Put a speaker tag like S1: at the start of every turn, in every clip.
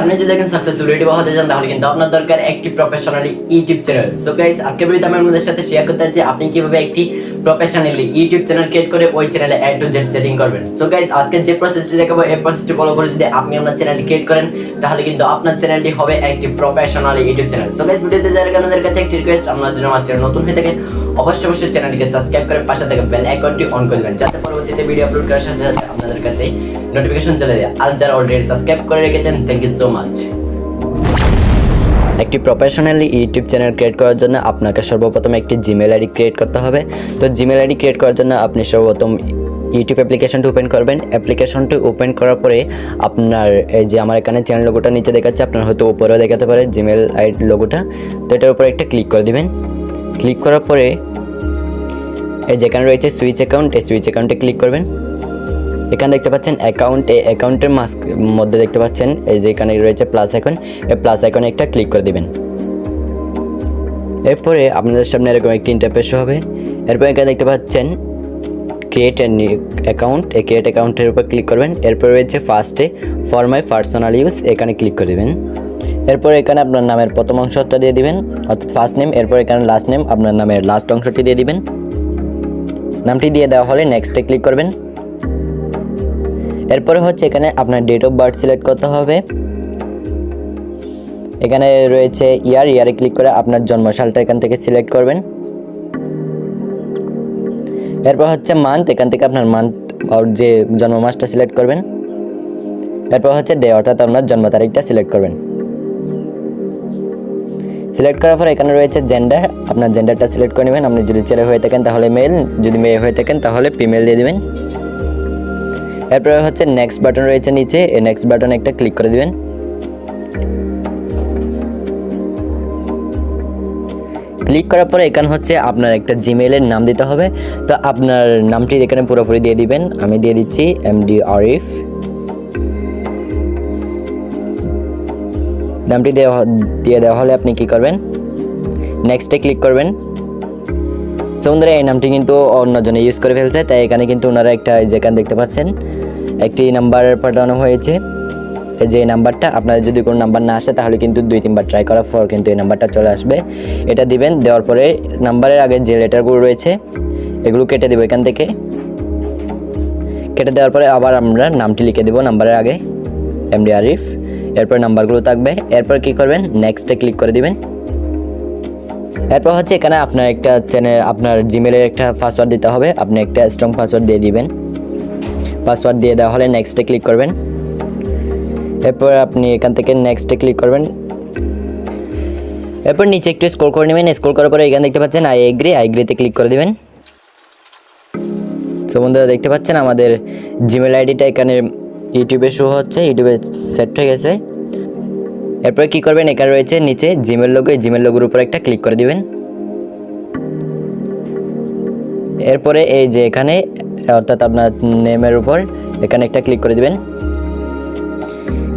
S1: আপনি যদি একজন সাকসেসফুল ইউটিউবার হতে চান, তাহলে কিন্তু আপনার দরকার একটি professionally YouTube channel so guys আজকে ভিডিওতে আমি আপনাদের সাথে শেয়ার করতে চাচ্ছি, আপনি কীভাবে একটি প্রফেশনালি ইউটিউব চ্যানেল ক্রিয়েট করে ওই চ্যানেলে এ টু জেড সেটিং করবেন। সো গাইস আজকে যে প্রসেসটি দেখাবো, এই প্রসেসটি ফলো করে যদি আপনি আপনার চ্যানেলটি ক্রিয়েট করেন, তাহলে কিন্তু আপনার চ্যানেলটি হবে একটি professionally YouTube channel so guys ভিডিওতে আগে আপনাদের কাছে একটি রিকোয়েস্ট আপনার জন্য আমার চ্যানেল নতুন হয়ে থাকে অবশ্যই অবশ্যই চ্যানেলটিকে সাবস্ক্রাইব করে পাশে থেকে বেল আইকনটি অন করে দেবেন যাতে পরবর্তীতে ভিডিও আপলোড করার সাথে সাথে আপনাদের কাছে নোটিফিকেশন চলে যায়। আর যারা অলরেডি সাবস্ক্রাইব করে রেখেছেন থ্যাংক ইউ সো মাচ একটি প্রফেশনালি ইউটিউব চ্যানেল ক্রিয়েট করার জন্য আপনাকে সর্বপ্রথম একটি জিমেল আইডি ক্রিয়েট করতে হবে। তো জিমেল আইডি ক্রিয়েট করার জন্য আপনি সর্বপ্রথম ইউটিউব অ্যাপ্লিকেশনটি ওপেন করবেন। অ্যাপ্লিকেশনটি ওপেন করার পরে আপনার এই যে আমার এখানে চ্যানেল লোগোটা নিচে দেখাচ্ছে, আপনার হয়তো উপরেও দেখাতে পারে জিমেল আইডি লোগোটা তো এটার উপরে একটা ক্লিক করে দিবেন। ক্লিক করার পরে যেখানে রয়েছে সুইচ অ্যাকাউন্ট এই সুইচ অ্যাকাউন্টে ক্লিক করবেন। এখানে দেখতে পাচ্ছেন অ্যাকাউন্ট এই অ্যাকাউন্টের মাস মধ্যে দেখতে পাচ্ছেন, এই যে এখানে রয়েছে প্লাস আইকন এই প্লাস আইকনে একটা ক্লিক করে দিবেন। এরপরে আপনাদের সামনে এরকম একটি ইন্টারফেস হবে। এরপর এখানে দেখতে পাচ্ছেন ক্রিয়েট অ্যাকাউন্ট এই ক্রিয়েট অ্যাকাউন্টের উপর ক্লিক করবেন। এরপর রয়েছে ফার্স্টে ফর মাই পার্সোনাল ইউজ এখানে ক্লিক করে দেবেন। এরপর এখানে আপনার নামের প্রথম অংশটা দিয়ে দিবেন, অর্থাৎ ফার্স্ট নেম এরপর এখানে লাস্ট নেম আপনার নামের লাস্ট অংশটি দিয়ে দিবেন। নামটি দিয়ে দেওয়া হলে নেক্সটে ক্লিক করবেন। এরপরে হচ্ছে এখানে আপনার ডেট অফ বার্থ সিলেক্ট করতে হবে। এখানে রয়েছে ইয়ার ইয়ারে ক্লিক করে আপনার জন্মসালটা এখান থেকে সিলেক্ট করবেন। এরপর হচ্ছে মান্থ এখান থেকে আপনার মান্থ যে জন্ম মাসটা সিলেক্ট করবেন। এরপর হচ্ছে ডে অর্থাৎ আপনার জন্ম তারিখটা সিলেক্ট করবেন। সিলেক্ট করার পর এখানে রয়েছে জেন্ডার আপনার জেন্ডারটা সিলেক্ট করে নেবেন। আপনি যদি ছেলে হয়ে থাকেন তাহলে মেল যদি মেয়ে হয়ে থাকেন তাহলে ফিমেল দিয়ে দেবেন। এরপরে হচ্ছে নেক্সট বাটন রয়েছে নিচে। এই নেক্সট বাটনে একটা ক্লিক করে দেবেন। ক্লিক করার পরে এখানে হচ্ছে আপনার একটা জিমেইলের নাম দিতে হবে। তো আপনার নামটি এখানে পুরোপুরি দিয়ে দিবেন। আমি দিয়ে দিচ্ছি এমডি আরিফ নামটি দেওয়া দিয়ে দেওয়া হলে আপনি কি করবেন? নেক্সটে ক্লিক করবেন। সো বন্ধুরা এই নামটি কিন্তু অন্যজনে ইউজ করে ফেলছে, তাই এখানে কিন্তু ওনারা একটা যেখানে দেখতে পাচ্ছেন, একটি নাম্বার পাঠানো হয়েছে। যে নাম্বারটা আপনার যদি কোনো নাম্বার না আসে, তাহলে কিন্তু দুই, তিনবার ট্রাই করার পর কিন্তু এই নাম্বারটা চলে আসবে। এটা দিবেন, দেওয়ার পরে নাম্বারের আগে যে লেটারগুলো রয়েছে, এগুলো কেটে দেবো এখান থেকে। কেটে দেওয়ার পরে আবার আমরা নামটি লিখে দেবো নাম্বারের আগে এমডি আরিফ এরপর নাম্বারগুলো থাকবে। এরপর কি করবেন? নেক্সটে ক্লিক করে দিবেন। এরপর হচ্ছে এখানে আপনার একটা চ্যানেল আপনার জিমেলের একটা পাসওয়ার্ড দিতে হবে। আপনি একটা স্ট্রং পাসওয়ার্ড দিয়ে দিবেন। পাসওয়ার্ড দিয়ে দেওয়া হলে নেক্সটে ক্লিক করবেন। এরপর আপনি এখান থেকে নেক্সটে ক্লিক করবেন। এরপর নিচে একটু স্ক্রল করে নেবেন। স্ক্রল করার পরে এখানে দেখতে পাচ্ছেন আই এগ্রি আই এগ্রিতে ক্লিক করে দেবেন। সো বন্ধুরা, দেখতে পাচ্ছেন আমাদের জিমেল আইডিটা এখানে ইউটিউবে শো হচ্ছে, ইউটিউবে সেট হয়ে গেছে। এরপরে কি করবেন? এখানে রয়েছে নিচে জিমেল লোগো এই জিমেল লোগোর উপর একটা ক্লিক করে দিবেন। এরপরে এই যে এখানে, অর্থাৎ আপনার নেমের উপর এখানে একটা ক্লিক করে দিবেন।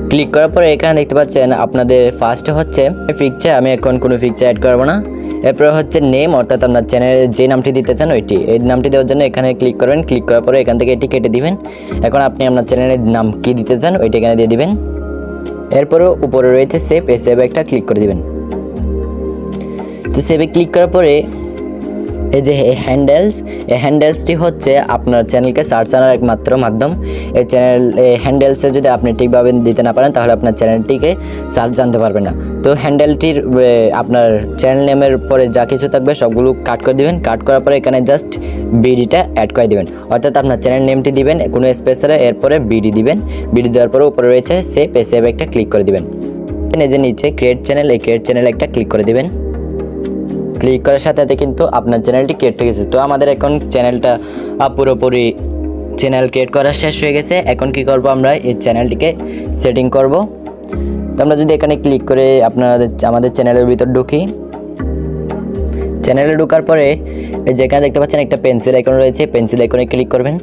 S1: ক্লিক করার পরে এখানে দেখতে পাচ্ছেন, আপনাদের ফার্স্ট হচ্ছে পিকচার আমি এখন কোনো পিকচার অ্যাড করব না। এরপরে হচ্ছে নেম অর্থাৎ আপনার চ্যানেলের যে নামটি দিতে চান ওইটি। এই নামটি দেওয়ার জন্য এখানে ক্লিক করবেন। ক্লিক করার পরে এখান থেকে এটি কেটে দিবেন। এখন আপনি আপনার চ্যানেলের নাম কী দিতে চান ওইটি এখানে দিয়ে দিবেন। এরপরও উপরে রয়েছে সেভ এই সেভ একটা ক্লিক করে দিবেন। তো সেভে ক্লিক করার পরে এই যে এই হ্যান্ডেলস এই হ্যান্ডেলসটি হচ্ছে আপনার চ্যানেলকে সার্চ আনার একমাত্র মাধ্যম। এই চ্যানেল এই হ্যান্ডেলসে যদি আপনি ঠিকভাবে দিতে না পারেন, তাহলে আপনার চ্যানেলটিকে সার্চ জানতে পারবেন না। তো হ্যান্ডেলটির আপনার চ্যানেল নেমের পরে যা কিছু থাকবে, সবগুলো কাট করে দিবেন। কাট করার পরে এখানে জাস্ট বিডিটা অ্যাড করে দিবেন। অর্থাৎ আপনার চ্যানেল নেমটি দিবেন, কোনো স্পেসারে এরপরে বিডি দিবেন। বিডি দেওয়ার পরে উপরে রয়েছে এ সেভ একটা ক্লিক করে দিবেন। এই যে নিচে ক্রিয়েট চ্যানেল এই ক্রিয়েট চ্যানেল একটা ক্লিক করে দিবেন। ক্লিক করার সাথে সাথে কিন্তু আপনার চ্যানেলটি ক্রিয়েট হয়ে গেছে। তো আমাদের এখন চ্যানেলটা পুরোপুরি চ্যানেল ক্রিয়েট করা শেষ হয়ে গেছে। এখন কি করব আমরা? এই চ্যানেলটিকে সেটিং করব। তো আমরা যদি এখানে ক্লিক করে আপনাদের, আমাদের চ্যানেলের ভিতর ঢুকি। চ্যানেলে ঢোকার পরে যেখানে দেখতে পাচ্ছেন একটা পেন্সিল আইকন রয়েছে। পেন্সিল আইকনে ক্লিক করবেন।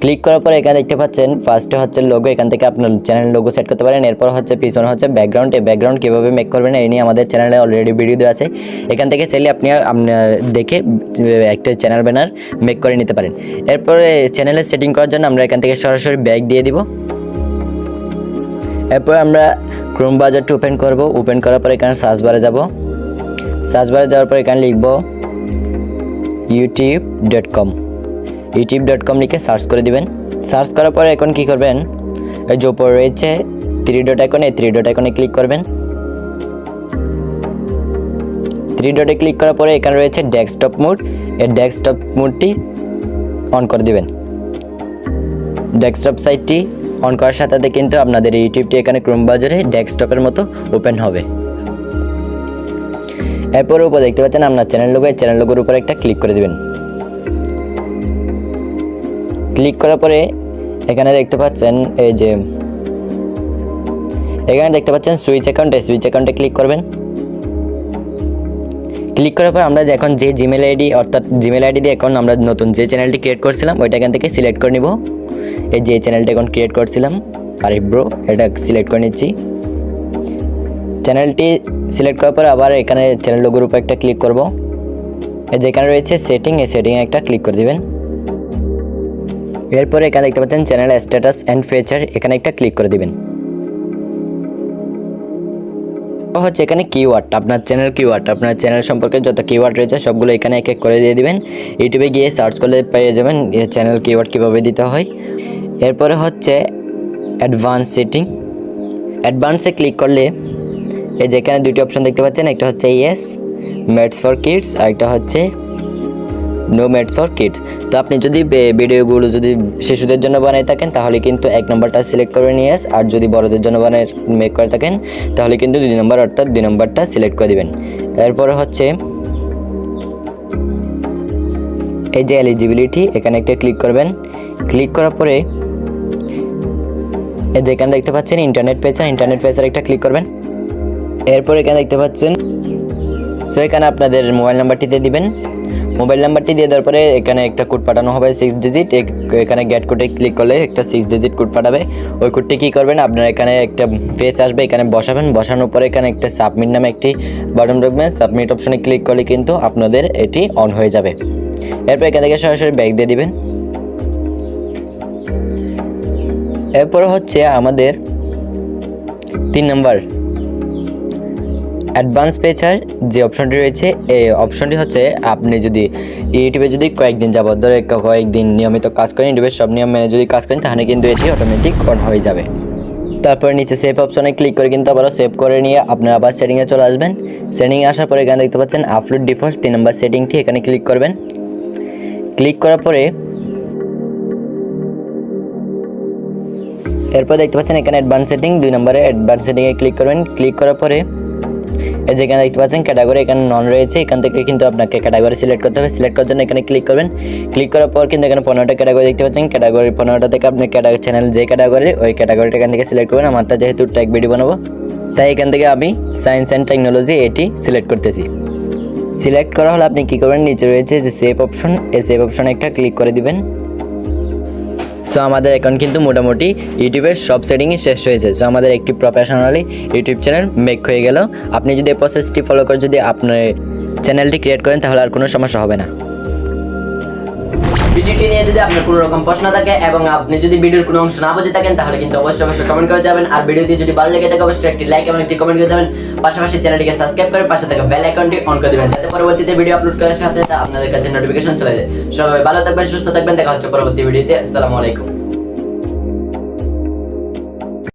S1: ক্লিক করার পরে এখানে দেখতে পাচ্ছেন ফার্স্টে হচ্ছে লোগো এখান থেকে আপনার চ্যানেল লোগো সেট করতে পারেন। এরপর হচ্ছে পিছনে হচ্ছে ব্যাকগ্রাউন্ড এই ব্যাকগ্রাউন্ড কীভাবে মেক করবেন, এই নিয়ে আমাদের চ্যানেলে অলরেডি ভিডিও দেওয়া আছে। এখান থেকে চাইলে আপনি আপনার দেখে, একটা চ্যানেল ব্যানার মেক করে নিতে পারেন। এরপরে চ্যানেলের সেটিং করার জন্য আমরা এখান থেকে সরাসরি ব্যাগ দিয়ে দিব। এরপর আমরা ক্রোম বাজারটা ওপেন করব। ওপেন করার পর এখানে সার্চ বারে যাব। সার্চ বারে যাওয়ার পর এখানে লিখব YouTube dot com YouTube dot com লিখে সার্চ করে দিবেন। সার্চ করার পরে এখন কি করবেন? এই যে উপরে রয়েছে থ্রি ডট আইকনে থ্রি ডট আইকনে ক্লিক করবেন। থ্রি ডটে ক্লিক করার পরে এখানে রয়েছে ডেস্কটপ মোড এই ডেস্কটপ মোডটি অন করে দিবেন। ডেস্কটপ সাইটটি অন করার সাথে সাথে কিন্তু আপনাদের ইউটিউবটি এখানে ক্রোম বাজারে ডেস্কটপের মতো ওপেন হবে। এরপর উপর দেখতে পাচ্ছেন আপনার চ্যানেল লোগো চ্যানেল লোগোর উপর একটা ক্লিক করে দিবেন। ক্লিক করার পরে এখানে দেখতে পাচ্ছেন এই যে, এখানে দেখতে পাচ্ছেন সুইচ অ্যাকাউন্টে সুইচ অ্যাকাউন্টে ক্লিক করবেন। ক্লিক করার পর আমরা এখন যে জিমেল আইডি অর্থাৎ জিমেল আইডি দিয়ে এখন আমরা নতুন যে চ্যানেলটি ক্রিয়েট করছিলাম, ওইটা এখান থেকে সিলেক্ট করে নিব। এই যে চ্যানেলটা এখন ক্রিয়েট করছিলাম, আরিফ ব্রো এটা সিলেক্ট করে নিচ্ছি। চ্যানেলটি সিলেক্ট করার পর আবার এখানে চ্যানেল লোগোর উপর একটা ক্লিক করব। এই যেখানে রয়েছে সেটিং এই সেটিংয়ে একটা ক্লিক করে দিবেন। এরপরে এখানে দেখতে পাচ্ছেন চ্যানেল স্ট্যাটাস অ্যান্ড ফিচার এখানে একটা ক্লিক করে দিবেন। হচ্ছে এখানে কিওয়ার্ড আপনার চ্যানেল কিওয়ার্ড আপনার চ্যানেল সম্পর্কে যত কিওয়ার্ড রয়েছে সবগুলো এখানে এক এক করে দিয়ে দিবেন। ইউটিউবে গিয়ে সার্চ করলে পেয়ে যাবেন চ্যানেল কিওয়ার্ড কীভাবে দিতে হয়। এরপরে হচ্ছে অ্যাডভান্স সেটিং অ্যাডভান্সে ক্লিক করলে এই যে এখানে দুটি অপশন দেখতে পাচ্ছেন, একটা হচ্ছে ইয়েস ম্যাটস ফর কিডস আর একটা হচ্ছে নো ম্যাটস ফর কিডস তো আপনি যদি ভিডিওগুলো যদি শিশুদের জন্য বানাই থাকেন, তাহলে কিন্তু এক নম্বরটা সিলেক্ট করে নিয়ে আস আর যদি বড়দের জন্য বানাই মেক করে থাকেন, তাহলে কিন্তু দুই নম্বর, অর্থাৎ দুই নম্বরটা সিলেক্ট করে দিবেন। এরপরে হচ্ছে, এই যে এলিজিবিলিটি এখানে একটা ক্লিক করবেন। ক্লিক করার পরে যে এখানে দেখতে পাচ্ছেন ইন্টারনেট পেচার ইন্টারনেট পেচার একটা ক্লিক করবেন। এরপর এখানে দেখতে পাচ্ছেন, তো এখানে আপনাদের মোবাইল নাম্বারটিতে দিবেন। মোবাইল নাম্বারটি দিয়ে দেওয়ার পরে এখানে একটা কোড পাঠানো হবে সিক্স ডিজিট এখানে গেট কোডে ক্লিক করলে একটা সিক্স ডিজিট কোড পাঠাবে। ওই কোডটি কী করবেন? আপনার এখানে একটা পেজ আসবে, এখানে বসাবেন। বসানোর পরে এখানে একটা সাবমিট নামে একটি বাটন রাখবেন। সাবমিট অপশনে ক্লিক করলে কিন্তু আপনাদের এটি অন হয়ে যাবে। এরপর এখান থেকে সরাসরি ব্যাগ দিয়ে দিবেন। এরপর হচ্ছে আমাদের তিন নম্বর অ্যাডভান্স পেচার যে অপশনটি রয়েছে এই অপশনটি হচ্ছে আপনি যদি ইউটিউবে যদি কয়েকদিন যাবত ধরে কয়েকদিন নিয়মিত কাজ করেন ইউটিউবের সব নিয়ম মেনে যদি কাজ করেন, তাহলে কিন্তু এটি অটোমেটিক অন হয়ে যাবে। তারপর নিচে সেভ অপশনে ক্লিক করে কিন্তু আবারও সেভ করে নিয়ে আপনারা আবার সেটিংয়ে চলে আসবেন। সেটিংয়ে আসার পরে এখানে দেখতে পাচ্ছেন আপলোড ডিফল্ট তিন নম্বর সেটিংটি এখানে ক্লিক করবেন। ক্লিক করার পরে এরপর দেখতে পাচ্ছেন এখানে অ্যাডভান্স সেটিং দুই নম্বরে অ্যাডভান্স সেটিংয়ে ক্লিক করবেন। ক্লিক করার পরে যেখানে দেখতে পাচ্ছেন ক্যাটাগরি এখানে নন রয়েছে। এখান থেকে কিন্তু আপনাকে ক্যাটাগরি সিলেক্ট করতে হবে। সিলেক্ট করার জন্য এখানে ক্লিক করবেন। ক্লিক করার পর কিন্তু এখানে পনেরোটা ক্যাটাগরি দেখতে পাচ্ছেন। ক্যাটাগরি পনেরোটা থেকে আপনি ক্যাটাগরি চ্যানেল যে ক্যাটাগরি ওই ক্যাটাগরিটা এখান থেকে সিলেক্ট করবেন। আমারটা যেহেতু ট্যাগ ভিডিও বানাবো, তাই এখান থেকে আমি সায়েন্স অ্যান্ড টেকনোলজি এটি সিলেক্ট করতেছি। সিলেক্ট করা হলে আপনি কী করবেন? নিচে রয়েছে যে সেভ অপশন এই সেভ অপশনে একটা ক্লিক করে দিবেন। সো আমাদের এখন কিন্তু মোটামুটি ইউটিউবের সব সেটিংই শেষ হয়েছে। সো আমাদের একটি প্রফেশনালি ইউটিউব চ্যানেল মেক হয়ে গেল। আপনি যদি এই প্রসেসটি ফলো করে যদি আপনার চ্যানেলটি ক্রিয়েট করেন, তাহলে আর কোনো সমস্যা হবে না।
S2: ভিডিওটি নিয়ে যদি আপনার কোনো রকম প্রশ্ন থাকে এবং আপনি যদি ভিডিওর কোনো অংশ না বুঝে থাকেন, তাহলে কিন্তু অবশ্যই অবশ্যই কমেন্ট করে যাবেন। আর ভিডিওটি যদি ভালো লেগে থাকে, অবশ্যই একটি লাইক এবং একটি কমেন্ট করে যাবেন। পাশাপাশি চ্যানেলটিকে সাবস্ক্রাইব করে পাশে থাকা বেল আইকনটি অন করে দেবেন। যাতে পরবর্তীতে ভিডিও আপলোড করার সাথে আপনাদের কাছে নোটিফিকেশন চলে যায়। সবাই ভালো থাকবেন, সুস্থ থাকবেন। দেখা হচ্ছে পরবর্তী ভিডিওতে আসসালামু আলাইকুম।